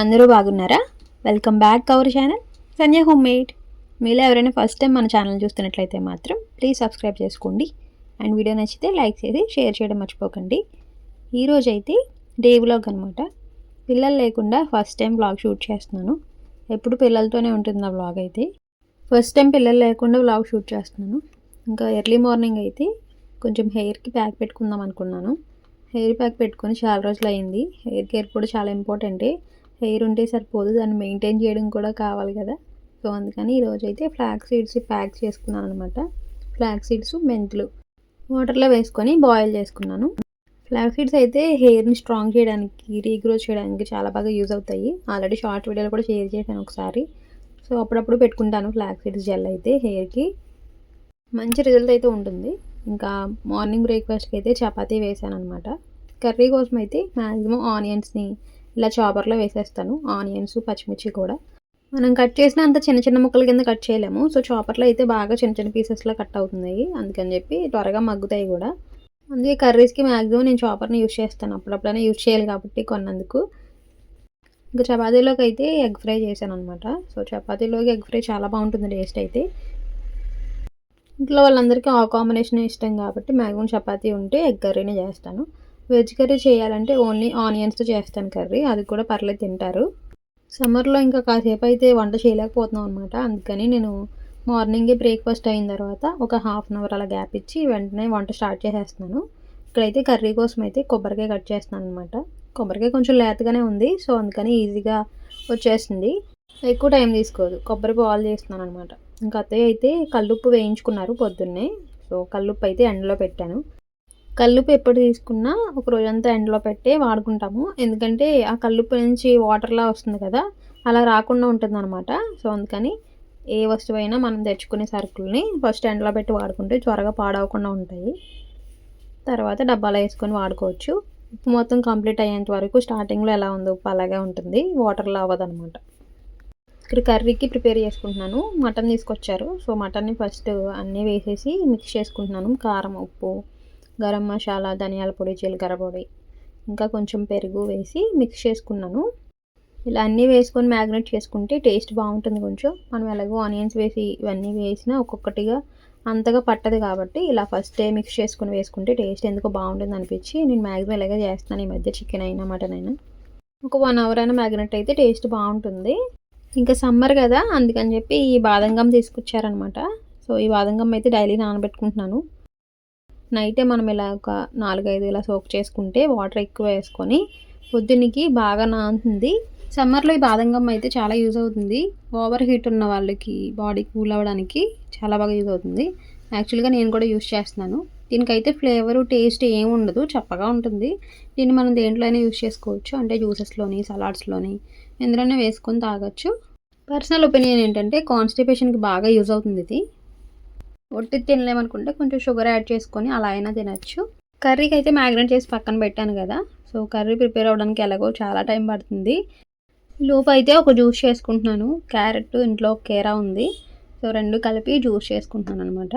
అందరూ బాగున్నారా? Welcome back our channel Sanjay home made మీలో ఎవరైనా ఫస్ట్ టైం మన ఛానల్ చూస్తున్నట్లయితే మాత్రం ప్లీజ్ సబ్స్క్రైబ్ చేసుకోండి. అండ్ వీడియో నచ్చితే లైక్ చేసి షేర్ చేయడం మర్చిపోకండి. ఈరోజు అయితే డే వ్లాగ్ అనమాట పిల్లలు లేకుండా ఫస్ట్ టైం వ్లాగ్ షూట్ చేస్తున్నాను. ఎప్పుడు పిల్లలతోనే ఉంటుంది ఆ వ్లాగ్ అయితే. ఫస్ట్ టైం పిల్లలు లేకుండా వ్లాగ్ షూట్ చేస్తున్నాను. ఇంకా ఎర్లీ మార్నింగ్ అయితే కొంచెం హెయిర్కి ప్యాక్ పెట్టుకుందాం అనుకున్నాను. హెయిర్ ప్యాక్ పెట్టుకొని చాలా రోజులు అయింది హెయిర్ కేర్ కూడా చాలా ఇంపార్టెంటే హెయిర్ ఉంటే సరిపోదు దాన్ని మెయింటైన్ చేయడం కూడా కావాలి కదా. సో అందుకని ఈరోజు అయితే ఫ్లాక్ సీడ్స్ ప్యాక్ చేసుకున్నాను అనమాట ఫ్లాక్ సీడ్స్ మెంతులు వాటర్లో వేసుకొని బాయిల్ చేసుకున్నాను. ఫ్లాక్ సీడ్స్ అయితే హెయిర్ని స్ట్రాంగ్ చేయడానికి రీగ్రో చేయడానికి చాలా బాగా యూజ్ అవుతాయి. ఆల్రెడీ షార్ట్ వీడియోలు కూడా షేర్ చేశాను ఒకసారి. సో అప్పుడప్పుడు పెట్టుకుంటాను ఫ్లాక్ సీడ్స్ జెల్ అయితే హెయిర్కి. మంచి రిజల్ట్ అయితే ఉంటుంది. ఇంకా మార్నింగ్ బ్రేక్ఫాస్ట్కి అయితే చపాతీ వేసాను అనమాట కర్రీ కోసం అయితే మ్యాక్సిమం ఆనియన్స్ని ఇలా చాపర్లో వేసేస్తాను. ఆనియన్స్ పచ్చిమిర్చి కూడా. మనం కట్ చేసిన అంత చిన్న చిన్న ముక్కల కింద కట్ చేయలేము. సో చాపర్లో అయితే బాగా చిన్న చిన్న పీసెస్లో కట్ అవుతున్నాయి. అందుకని చెప్పి త్వరగా మగ్గుతాయి కూడా. అందుకే కర్రీస్కి మ్యాక్సిమం నేను చాపర్ని యూజ్ చేస్తాను. అప్పుడప్పుడైనా యూజ్ చేయాలి కాబట్టి కొన్నందుకు. ఇంకా చపాతీలోకి అయితే ఎగ్ ఫ్రై చేశాను అనమాట సో చపాతీలోకి ఎగ్ ఫ్రై చాలా బాగుంటుంది టేస్ట్ అయితే. ఇంట్లో వాళ్ళందరికీ ఆ కాంబినేషన్ ఇష్టం కాబట్టి మ్యాక్సిమం చపాతీ ఉంటే ఎగ్ కర్రీనే చేస్తాను. వెజ్ కర్రీ చేయాలంటే ఓన్లీ ఆనియన్స్తో చేస్తాను కర్రీ. అది కూడా పర్లేదు తింటారు. సమ్మర్లో ఇంకా కాసేపు అయితే వంట చేయలేకపోతున్నాం అనమాట అందుకని నేను మార్నింగే బ్రేక్ఫాస్ట్ అయిన తర్వాత ఒక హాఫ్ అన్ అవర్ అలా గ్యాప్ ఇచ్చి వెంటనే వంట స్టార్ట్ చేసేస్తున్నాను. ఇక్కడైతే కర్రీ కోసం అయితే కొబ్బరికాయ కట్ చేస్తున్నాను అనమాట కొబ్బరికాయ కొంచెం లేతగానే ఉంది సో అందుకని ఈజీగా వచ్చేసింది ఎక్కువ టైం తీసుకోదు కొబ్బరి బాల్ చేస్తున్నాను అనమాట ఇంకా అత్తయ్య అయితే కల్లుప్పు వేయించుకున్నారు పొద్దున్నే. సో కల్లుప్పు అయితే ఎండలో పెట్టాను. కల్లుపు ఎప్పుడు తీసుకున్నా ఒక రోజంతా ఎండలో పెట్టే వాడుకుంటాము. ఎందుకంటే ఆ కల్లుప్పు నుంచి వాటర్లా వస్తుంది కదా అలా రాకుండా ఉంటుంది అనమాట సో అందుకని ఏ వస్తువైనా మనం తెచ్చుకునే సరుకుల్ని ఫస్ట్ ఎండలో పెట్టి వాడుకుంటే త్వరగా పాడవకుండా ఉంటాయి. తర్వాత డబ్బాలో వేసుకొని వాడుకోవచ్చు. ఉప్పు మొత్తం కంప్లీట్ అయ్యేంత వరకు స్టార్టింగ్లో ఎలా ఉందో ఉప్పు అలాగే ఉంటుంది. వాటర్లో అవ్వదనమాట ఇక్కడ కర్రీకి ప్రిపేర్ చేసుకుంటున్నాను. మటన్ తీసుకొచ్చారు. సో మటన్ని ఫస్ట్ అన్నీ వేసేసి మిక్స్ చేసుకుంటున్నాను. కారం ఉప్పు గరం మసాలా ధనియాల పొడి జీలకర్ర పొడి ఇంకా కొంచెం పెరుగు వేసి మిక్స్ చేసుకున్నాను. ఇలా అన్నీ వేసుకొని మ్యాగ్నెట్ చేసుకుంటే టేస్ట్ బాగుంటుంది కొంచెం. మనం ఎలాగో ఆనియన్స్ వేసి ఇవన్నీ వేసినా ఒక్కొక్కటిగా అంతగా పట్టదు కాబట్టి ఇలా ఫస్ట్ డే మిక్స్ చేసుకుని వేసుకుంటే టేస్ట్ ఎందుకో బాగుంటుంది అనిపించి నేను మ్యాక్సిమం ఇలాగే చేస్తాను ఈ మధ్య చికెన్ అయినా మటన్ అయినా. ఒక వన్ అవర్ అయినా మ్యాగ్నెట్ అయితే టేస్ట్ బాగుంటుంది. ఇంకా సమ్మర్ కదా అందుకని చెప్పి ఈ బాదంగం తీసుకొచ్చారనమాట సో ఈ బాదంగం అయితే డైలీ నానబెట్టుకుంటున్నాను. నైటే మనం ఇలా ఒక నాలుగైదు ఇలా సోక్ చేసుకుంటే వాటర్ ఎక్కువ వేసుకొని పొద్దున్నకి బాగా నాంతుంది. సమ్మర్లో ఈ బాదంగం అయితే చాలా యూజ్ అవుతుంది. ఓవర్ హీట్ ఉన్న వాళ్ళకి బాడీ కూల్ అవ్వడానికి చాలా బాగా యూజ్ అవుతుంది. యాక్చువల్గా నేను కూడా యూజ్ చేస్తున్నాను. దీనికైతే ఫ్లేవరు టేస్ట్ ఏమి ఉండదు చప్పగా ఉంటుంది. దీన్ని మనం దేంట్లో అయినా యూజ్ చేసుకోవచ్చు. అంటే జ్యూసెస్లోని సలాడ్స్లోని ఎందులోనే వేసుకొని తాగొచ్చు. పర్సనల్ ఒపీనియన్ ఏంటంటే కాన్స్టిపేషన్కి బాగా యూజ్ అవుతుంది ఇది. ఒట్టి తినలేమనుకుంటే కొంచెం షుగర్ యాడ్ చేసుకొని అలా అయినా తినచ్చు. కర్రీకి అయితే మ్యాగ్నెట్ చేసి పక్కన పెట్టాను కదా సో కర్రీ ప్రిపేర్ అవ్వడానికి ఎలాగో చాలా టైం పడుతుంది. లోపు అయితే ఒక జ్యూస్ చేసుకుంటున్నాను క్యారెట్ ఇంట్లో కేరా ఉంది సో రెండు కలిపి జ్యూస్ చేసుకుంటున్నాను అనమాట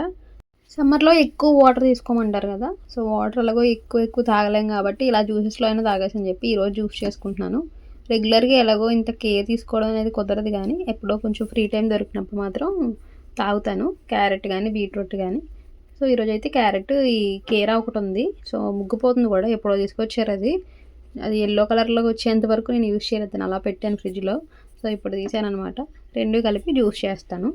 సమ్మర్లో ఎక్కువ వాటర్ తీసుకోమంటారు కదా సో వాటర్ ఎలాగో ఎక్కువ ఎక్కువ తాగలేం కాబట్టి ఇలా జ్యూసెస్లో అయినా తాగేసి అని చెప్పి ఈరోజు జ్యూస్ చేసుకుంటున్నాను. రెగ్యులర్గా ఎలాగో ఇంత కేర్ తీసుకోవడం అనేది కుదరదు కానీ ఎప్పుడో కొంచెం ఫ్రీ టైం దొరికినప్పుడు మాత్రం తాగుతాను. క్యారెట్ కానీ బీట్రూట్ కానీ సో ఈరోజు అయితే క్యారెట్ ఈ కేరా ఒకటి ఉంది. సో ముగ్గుపోతుంది కూడా. ఎప్పుడో తీసుకొచ్చారు అది. అది ఎల్లో కలర్లోకి వచ్చేంత వరకు నేను యూజ్ చేయలేదు. అలా పెట్టాను ఫ్రిడ్జ్లో సో ఇప్పుడు తీసాను అనమాట రెండు కలిపి జ్యూస్ చేస్తాను.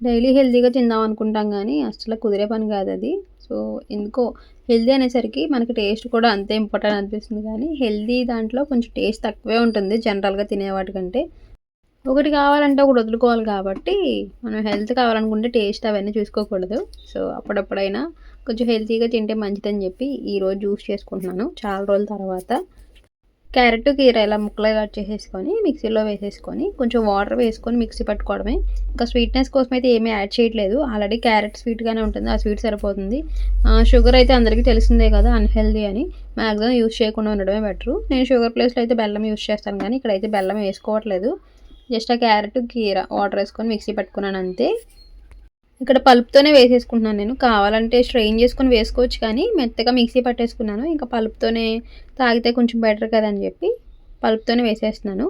డైలీ హెల్తీగా తిందాం అనుకుంటాం కానీ అసలు కుదిరే పని కాదు అది. సో ఎందుకో హెల్దీ అనేసరికి మనకి టేస్ట్ కూడా అంతే ఇంపార్టెంట్ అనిపిస్తుంది కానీ హెల్దీ దాంట్లో కొంచెం టేస్ట్ తక్కువే ఉంటుంది జనరల్గా తినేవాటికంటే ఒకటి కావాలంటే ఒకటి వదులుకోవాలి కాబట్టి మనం హెల్త్ కావాలనుకుంటే టేస్ట్ అవన్నీ చూసుకోకూడదు. సో అప్పుడప్పుడైనా కొంచెం హెల్తీగా తింటే మంచిదని చెప్పి ఈరోజు జ్యూస్ చేసుకుంటున్నాను. చాలా రోజుల తర్వాత క్యారెట్ కీర ఇలా ముక్కలుగా కట్ చేసేసుకొని మిక్సీలో వేసేసుకొని కొంచెం వాటర్ వేసుకొని మిక్సీ పట్టుకోవడమే. ఇంకా స్వీట్నెస్ కోసం అయితే ఏమీ యాడ్ చేయట్లేదు. ఆల్రెడీ క్యారెట్ స్వీట్గానే ఉంటుంది. ఆ స్వీట్ సరిపోతుంది. షుగర్ అయితే అందరికీ తెలిసిందే కదా అన్హెల్దీ అని. మ్యాక్సిమం యూస్ చేయకుండా ఉండడమే బెటరు నేను షుగర్ ప్లేస్లో అయితే బెల్లం యూస్ చేస్తాను కానీ ఇక్కడైతే బెల్లం వేసుకోవట్లేదు. జస్ట్ ఆ క్యారెట్ కీర వాటర్ వేసుకొని మిక్సీ పెట్టుకున్నాను అంతే. ఇక్కడ పలుపుతోనే వేసేసుకుంటున్నాను నేను. కావాలంటే స్ట్రెయిన్ చేసుకొని వేసుకోవచ్చు కానీ మెత్తగా మిక్సీ పట్టేసుకున్నాను. ఇంకా పలుపుతోనే తాగితే కొంచెం బెటర్ కదా అని చెప్పి పలుపుతోనే వేసేస్తున్నాను.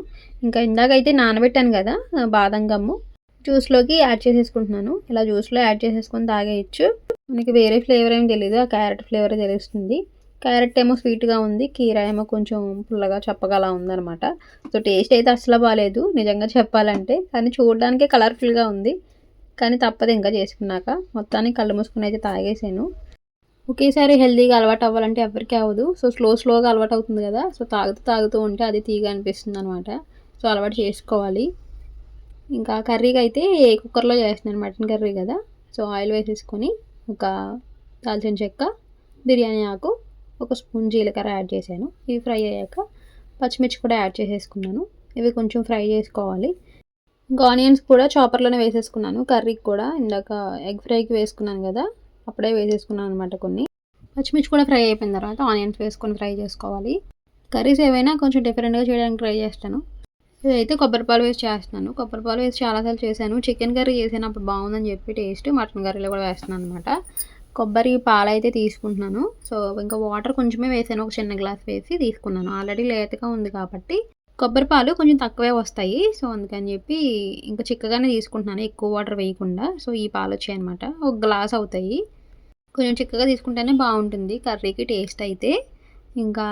ఇంకా ఇందాకైతే నానబెట్టాను కదా బాదం గమ్ము. జ్యూస్లోకి యాడ్ చేసేసుకుంటున్నాను. ఇలా జ్యూస్లో యాడ్ చేసేసుకొని తాగేయచ్చు. మనకి వేరే ఫ్లేవర్ ఏమి తెలియదు ఆ క్యారెట్ ఫ్లేవర్ తెలుస్తుంది. క్యారెట్ ఏమో స్వీట్గా ఉంది కీరా ఏమో కొంచెం పుల్లగా చప్పగా అలా ఉందన్నమాట. సో టేస్ట్ అయితే అసలు బాగాలేదు నిజంగా చెప్పాలంటే. కానీ చూడడానికే కలర్ఫుల్గా ఉంది. కానీ తప్పదు ఇంకా చేసుకున్నాక. మొత్తానికి కళ్ళు మూసుకుని అయితే తాగేసాను. ఒకేసారి హెల్తీగా అలవాటు అవ్వాలంటే ఎవరికీ అవ్వదు. సో స్లో స్లోగా అలవాటు అవుతుంది కదా. సో తాగుతూ తాగుతూ ఉంటే అది తీగ అనిపిస్తుంది అనమాట సో అలవాటు చేసుకోవాలి. ఇంకా కర్రీకి అయితే కుక్కర్లో చేస్తున్నాను మటన్ కర్రీ కదా. సో ఆయిల్ వేసేసుకొని ఒక దాల్చిన చెక్క బిర్యానీ ఆకు ఒక స్పూన్ జీలకర్ర యాడ్ చేశాను. ఇవి ఫ్రై అయ్యాక పచ్చిమిర్చి కూడా యాడ్ చేసేసుకున్నాను. ఇవి కొంచెం ఫ్రై చేసుకోవాలి. ఇంకా ఆనియన్స్ కూడా చాపర్లోనే వేసేసుకున్నాను. కర్రీకి కూడా ఇందాక ఎగ్ ఫ్రైకి వేసుకున్నాను కదా అప్పుడే వేసేసుకున్నాను అనమాట కొన్ని. పచ్చిమిర్చి కూడా ఫ్రై అయిపోయిన తర్వాత ఆనియన్స్ వేసుకొని ఫ్రై చేసుకోవాలి. కర్రీస్ ఏవైనా కొంచెం డిఫరెంట్గా చేయడానికి ట్రై చేస్తాను. ఇదైతే కొబ్బరిపాలు వేసి చేస్తున్నాను. కొబ్బరిపాలు వేసి చాలాసార్లు చేశాను. చికెన్ కర్రీ చేసాను అప్పుడు బాగుందని చెప్పి టేస్ట్ మటన్ కర్రీలో కూడా వేస్తున్నాను అనమాట కొబ్బరి పాలైతే తీసుకుంటున్నాను. సో ఇంకా వాటర్ కొంచెమే వేసాను. ఒక చిన్న గ్లాస్ వేసి తీసుకున్నాను. ఆల్రెడీ లేతగా ఉంది కాబట్టి. కొబ్బరి పాలు కొంచెం తక్కువే వస్తాయి. సో అందుకని చెప్పి ఇంకా చిక్కగానే తీసుకుంటున్నాను. ఎక్కువ వాటర్ వేయకుండా. సో ఈ పాలు వచ్చాయి అనమాట ఒక గ్లాస్ అవుతాయి. కొంచెం చిక్కగా తీసుకుంటేనే బాగుంటుంది. కర్రీకి టేస్ట్ అయితే. ఇంకా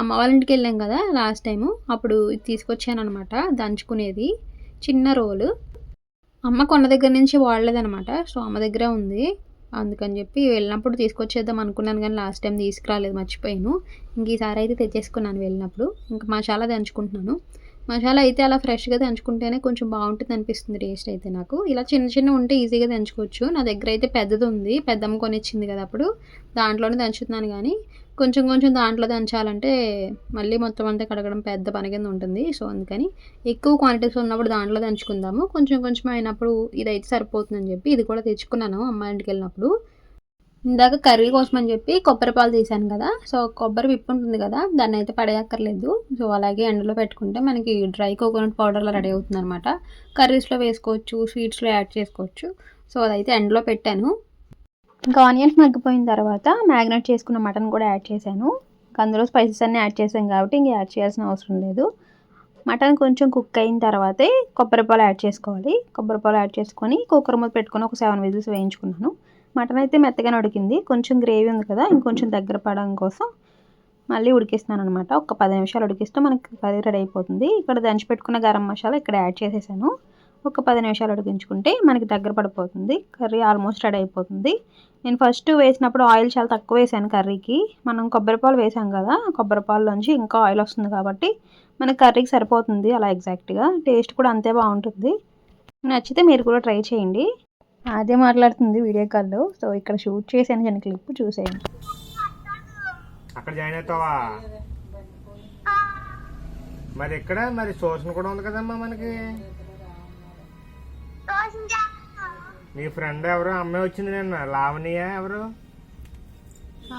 అమ్మ వాళ్ళ ఇంటికి వెళ్ళాం కదా లాస్ట్ టైము. అప్పుడు తీసుకొచ్చాను అనమాట దంచుకునేది. చిన్న రోలు. అమ్మ కొన్న దగ్గర నుంచి వాడలేదనమాట సో అమ్మ దగ్గరే ఉంది. అందుకని చెప్పి వెళ్ళినప్పుడు తీసుకొచ్చేద్దాం అనుకున్నాను కానీ లాస్ట్ టైం తీసుకురాలేదు మర్చిపోయాను. ఇంక ఈసారి అయితే తెచ్చేసుకున్నాను వెళ్ళినప్పుడు. ఇంకా మసాలా దంచుకుంటున్నాను మసాలా అయితే అలా ఫ్రెష్గా దంచుకుంటేనే కొంచెం బాగుంటుంది అనిపిస్తుంది టేస్ట్ అయితే నాకు. ఇలా చిన్న చిన్న ఉంటే ఈజీగా దంచుకోవచ్చు. నా దగ్గర అయితే పెద్దది ఉంది. పెద్దమ్మ కొనిచ్చింది కదా అప్పుడు. దాంట్లోనే దంచుతున్నాను కానీ కొంచెం కొంచెం దాంట్లో దంచాలంటే మళ్ళీ మొత్తం అంతా కడగడం పెద్ద పని కింద ఉంటుంది. సో అందుకని ఎక్కువ క్వాంటిటీస్ ఉన్నప్పుడు దాంట్లో దంచుకుందాము. కొంచెం కొంచెం అయినప్పుడు ఇదైతే సరిపోతుందని చెప్పి ఇది కూడా తెచ్చుకున్నాను అమ్మాయింటికి ఇంటికి వెళ్ళినప్పుడు ఇందాక కర్రీ కోసం అని చెప్పి కొబ్బరి పాలు తీసాను కదా. సో కొబ్బరి విప్పు ఉంటుంది కదా దాన్ని అయితే పడేయక్కర్లేదు. సో అలాగే ఎండలో పెట్టుకుంటే మనకి డ్రై కోకోనట్ పౌడర్లో రెడీ అవుతుంది అనమాట కర్రీస్లో వేసుకోవచ్చు స్వీట్స్లో యాడ్ చేసుకోవచ్చు. సో అదైతే ఎండలో పెట్టాను. ఇంకా ఆనియన్స్ మగ్గిపోయిన తర్వాత మ్యాగ్నేట్ చేసుకున్న మటన్ కూడా యాడ్ చేశాను. అందులో స్పైసెస్ అన్నీ యాడ్ చేసాం కాబట్టి ఇంక యాడ్ చేయాల్సిన అవసరం లేదు. మటన్ కొంచెం కుక్ అయిన తర్వాతే కొబ్బరిపాలు యాడ్ చేసుకోవాలి. కొబ్బరిపాలు యాడ్ చేసుకొని కుక్కర్ మీద పెట్టుకొని ఒక సెవెన్ విజిల్స్ వేయించుకున్నాను. మటన్ అయితే మెత్తగానే ఉడికింది. కొంచెం గ్రేవీ ఉంది కదా ఇంకొంచెం దగ్గర పడడం కోసం మళ్ళీ ఉడికిస్తున్నాను అనమాట ఒక పది నిమిషాలు ఉడికిస్తే మనకి కర్రీ రెడీ అయిపోతుంది. ఇక్కడ దంచి పెట్టుకున్న గరం మసాలా ఇక్కడ యాడ్ చేసేసాను. ఒక పది నిమిషాలు ఉడికించుకుంటే మనకి దగ్గర పడిపోతుంది. కర్రీ ఆల్మోస్ట్ రెడీ అయిపోతుంది. నేను ఫస్ట్ వేసినప్పుడు ఆయిల్ చాలా తక్కువ వేసాను కర్రీకి. మనం కొబ్బరిపాలు వేసాం కదా కొబ్బరిపాలులోంచి ఇంకా ఆయిల్ వస్తుంది కాబట్టి మనకి కర్రీకి సరిపోతుంది అలా ఎగ్జాక్ట్గా. టేస్ట్ కూడా అంతే బాగుంటుంది. నచ్చితే మీరు కూడా ట్రై చేయండి. అదే మాట్లాడుతుంది వీడియో కాల్లో. సో ఇక్కడ షూట్ చేశాను చిన్న క్లిప్ చూసేయండి. అక్కడ జాయిన్ అవుతావా? మరి ఇక్కడ మరి సోషన్ కూడా ఉంది కదమ్మా మనకి. నీ ఫ్రెండ్ ఎవరు? అమ్మాయి వచ్చింది నిన్న. లావణియా ఎవరు?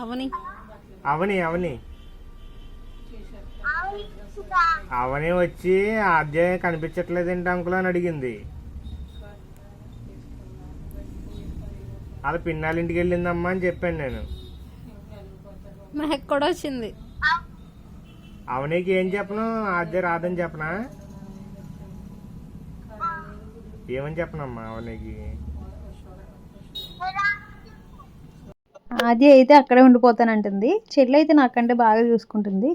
అవని. అవని అవని. అవని వచ్చి అధ్యాయం కనిపించట్లేదేంటి అంకుల్ అని అడిగింది. అలా పిన్నాళ్ళ ఇంటికి వెళ్ళిందమ్మా అని చెప్పాను నేను. నాకు కూడా వచ్చింది అవనీకి ఏం చెప్పను? ఆద్య రాదని చెప్పనా? ఏమని చెప్పనమ్మా అవనీకి? ఆది అయితే అక్కడే ఉండిపోతానంటుంది. చెల్లి అయితే నాకంటే బాగా చూసుకుంటుంది.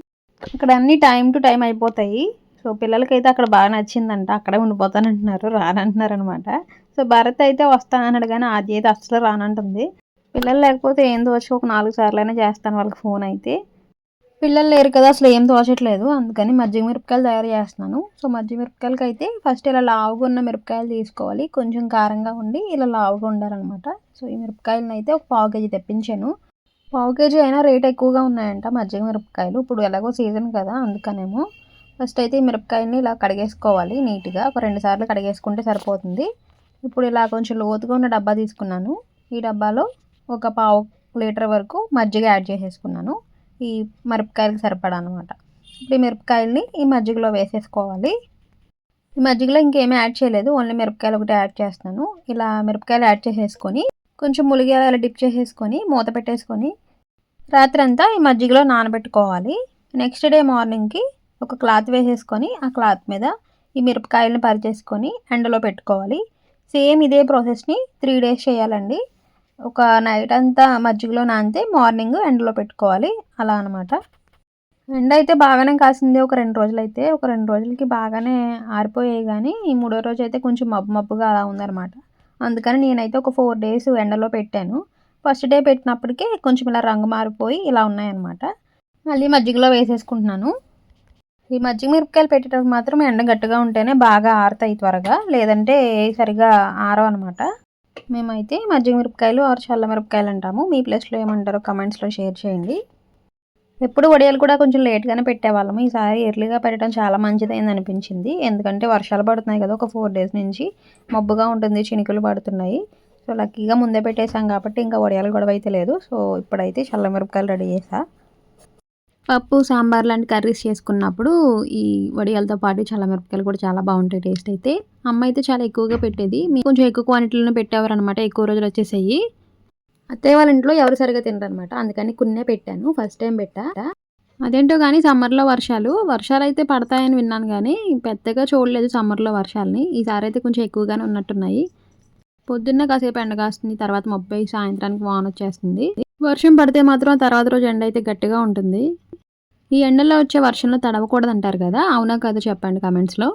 అక్కడ అన్ని టైం టు టైం అయిపోతాయి. సో పిల్లలకైతే అక్కడ బాగా నచ్చిందంట. అక్కడే ఉండిపోతానంటున్నారు రానంటున్నారు అనమాట సో భరత్ అయితే వస్తానన్నాడు కానీ ఆది అయితే అస్సలు రానంటుంది. పిల్లలు లేకపోతే ఏం దోచి ఒక నాలుగు సార్లైనా చేస్తాను వాళ్ళకి ఫోన్ అయితే. పిల్లలు లేరు కదా అసలు ఏం తోచట్లేదు. అందుకని మజ్జిగ మిరపకాయలు తయారు చేస్తున్నాను. సో మజ్జిగ మిరపకాయలకి అయితే ఫస్ట్ ఇలా లావుగా ఉన్న మిరపకాయలు తీసుకోవాలి. కొంచెం కారంగా ఉండి ఇలా లావుగా ఉండాలన్నమాట. సో ఈ మిరపకాయలను అయితే ఒక పావు కేజీ తెప్పించాను. పావు కేజీ అయినా రేట్ ఎక్కువగా ఉన్నాయంట మజ్జిగ మిరపకాయలు. ఇప్పుడు ఎలాగో సీజన్ కదా అందుకనేమో ఫస్ట్ అయితే ఈ మిరపకాయలని ఇలా కడిగేసుకోవాలి నీట్గా. ఒక రెండు సార్లు కడిగేసుకుంటే సరిపోతుంది. ఇప్పుడు ఇలా కొంచెం లోతుగా ఉన్న డబ్బా తీసుకున్నాను. ఈ డబ్బాలో ఒక పావు లీటర్ వరకు మజ్జిగ యాడ్ చేసేసుకున్నాను. ఈ మిరపకాయలకు సరిపడా అనమాట ఇప్పుడు ఈ మిరపకాయలని ఈ మజ్జిగలో వేసేసుకోవాలి. ఈ మజ్జిగలో ఇంకేమీ యాడ్ చేయలేదు. ఓన్లీ మిరపకాయలు ఒకటి యాడ్ చేస్తున్నాను. ఇలా మిరపకాయలు యాడ్ చేసేసుకొని కొంచెం ములిగేలా ఇలా డిప్ చేసేసుకొని మూత పెట్టేసుకొని రాత్రి అంతా ఈ మజ్జిగలో నానబెట్టుకోవాలి. నెక్స్ట్ డే మార్నింగ్కి ఒక క్లాత్ వేసేసుకొని ఆ క్లాత్ మీద ఈ మిరపకాయలను పరిచేసుకొని ఎండలో పెట్టుకోవాలి. సేమ్ ఇదే ప్రాసెస్ని త్రీ డేస్ చేయాలండి. ఒక నైట్ అంతా మజ్జిగలో నానితే మార్నింగ్ ఎండలో పెట్టుకోవాలి. అలా అనమాట ఎండ అయితే బాగానే కాసింది ఒక రెండు రోజులు అయితే ఒక రెండు రోజులకి బాగానే ఆరిపోయాయి కానీ ఈ మూడో రోజు అయితే కొంచెం మబ్బు మబ్బుగా అలా ఉందన్నమాట. అందుకని నేనైతే ఒక ఫోర్ డేస్ ఎండలో పెట్టాను. ఫస్ట్ డే పెట్టినప్పటికే కొంచెం ఇలా రంగు మారిపోయి ఇలా ఉన్నాయన్నమాట. మళ్ళీ మజ్జిగలో వేసేసుకుంటున్నాను. ఈ మజ్జిగ మిరపకాయలు పెట్టేటప్పుడు మాత్రం ఎండ గట్టిగా ఉంటేనే బాగా ఆరుతాయి త్వరగా. లేదంటే సరిగా ఆరవు అనమాట. మేమైతే మజ్జిగ మిరపకాయలు ఆరు చల్ల మిరపకాయలు అంటాము. మీ ప్లేస్లో ఏమంటారో కమెంట్స్లో షేర్ చేయండి. ఎప్పుడు వడియాలు కూడా కొంచెం లేట్గానే పెట్టేవాళ్ళము. ఈసారి ఎర్లీగా పెట్టడం చాలా మంచిదైంది అనిపించింది. ఎందుకంటే వర్షాలు పడుతున్నాయి కదా ఒక ఫోర్ డేస్ నుంచి మబ్బుగా ఉంటుంది చినుకులు పడుతున్నాయి. సో లక్కీగా ముందే పెట్టేశాం కాబట్టి ఇంకా వడియాలు గొడవ అయితే లేదు. సో ఇప్పుడైతే చల్ల మిరపకాయలు రెడీ చేసా. పప్పు సాంబార్ లాంటి కర్రీస్ చేసుకున్నప్పుడు ఈ వడియాలతో పాటు చాలా మిరపకాయలు కూడా చాలా బాగుంటాయి టేస్ట్ అయితే. అమ్మ అయితే చాలా ఎక్కువగా పెట్టేది. మీకు కొంచెం ఎక్కువ క్వాంటిటీలోనే పెట్టేవారు అనమాట ఎక్కువ రోజులు వచ్చేసాయి. అత్తయ్య వాళ్ళ ఇంట్లో ఎవరు సరిగా తినరు అనమాట అందుకని కొన్నే పెట్టాను. ఫస్ట్ టైం పెట్టా. అదేంటో కానీ సమ్మర్లో వర్షాలు. వర్షాలు అయితే పడతాయని విన్నాను కానీ పెద్దగా చూడలేదు సమ్మర్లో వర్షాలని. ఈసారి అయితే కొంచెం ఎక్కువగానే ఉన్నట్టున్నాయి. పొద్దున్న కాసేపు ఎండ కాస్తుంది. తర్వాత ముప్పై సాయంత్రానికి వాన వచ్చేస్తుంది. వర్షం పడితే మాత్రం తర్వాత రోజు ఎండ అయితే గట్టిగా ఉంటుంది. ఈ ఎండలో వచ్చే వర్షంలో తడవకూడదు అంటారు కదా? అవునా కాదు చెప్పండి కమెంట్స్లో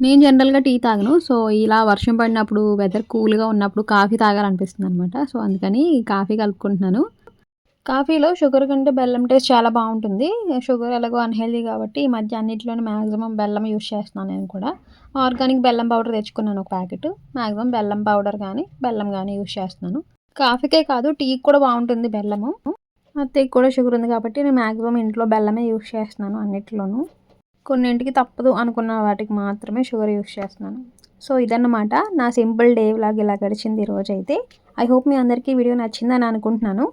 నేను జనరల్గా టీ తాగను సో ఇలా వర్షం పడినప్పుడు వెదర్ కూల్గా ఉన్నప్పుడు కాఫీ తాగాలనిపిస్తుంది అనమాట సో అందుకని కాఫీ కలుపుకుంటున్నాను. కాఫీలో షుగర్ కంటే బెల్లం టేస్ట్ చాలా బాగుంటుంది. షుగర్ ఎలాగో అన్హెల్దీ కాబట్టి ఈ మధ్య అన్నింటిలోనే మ్యాక్సిమం బెల్లం యూస్ చేస్తున్నాను నేను కూడా. ఆర్గానిక్ బెల్లం పౌడర్ తెచ్చుకున్నాను ఒక ప్యాకెట్ మ్యాక్సిమం బెల్లం పౌడర్ కానీ బెల్లం కానీ యూస్ చేస్తున్నాను. కాఫీకే కాదు టీకి కూడా బాగుంటుంది బెల్లము. అత్తయ్యకి కూడా షుగర్ ఉంది కాబట్టి నేను మ్యాక్సిమం ఇంట్లో బెల్లమే యూస్ చేస్తున్నాను అన్నిట్లోనూ. కొన్నింటికి తప్పదు అనుకున్న వాటికి మాత్రమే షుగర్ యూస్ చేస్తున్నాను. సో ఇదన్నమాట నా సింపుల్ డే లాగా ఇలా గడిచింది ఈరోజు అయితే ఐ హోప్ మీ అందరికీ వీడియో నచ్చిందని అనుకుంటున్నాను.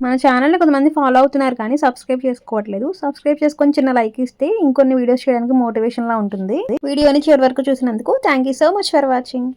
మన ఛానల్ని కొంతమంది ఫాలో అవుతున్నారు కానీ సబ్స్క్రైబ్ చేసుకోవట్లేదు. సబ్స్క్రైబ్ చేసుకొని చిన్న లైక్ ఇస్తే ఇంకొన్ని వీడియోస్ చేయడానికి మోటివేషన్లా ఉంటుంది. వీడియోని చివరి వరకు చూసినందుకు thank you so much for watching.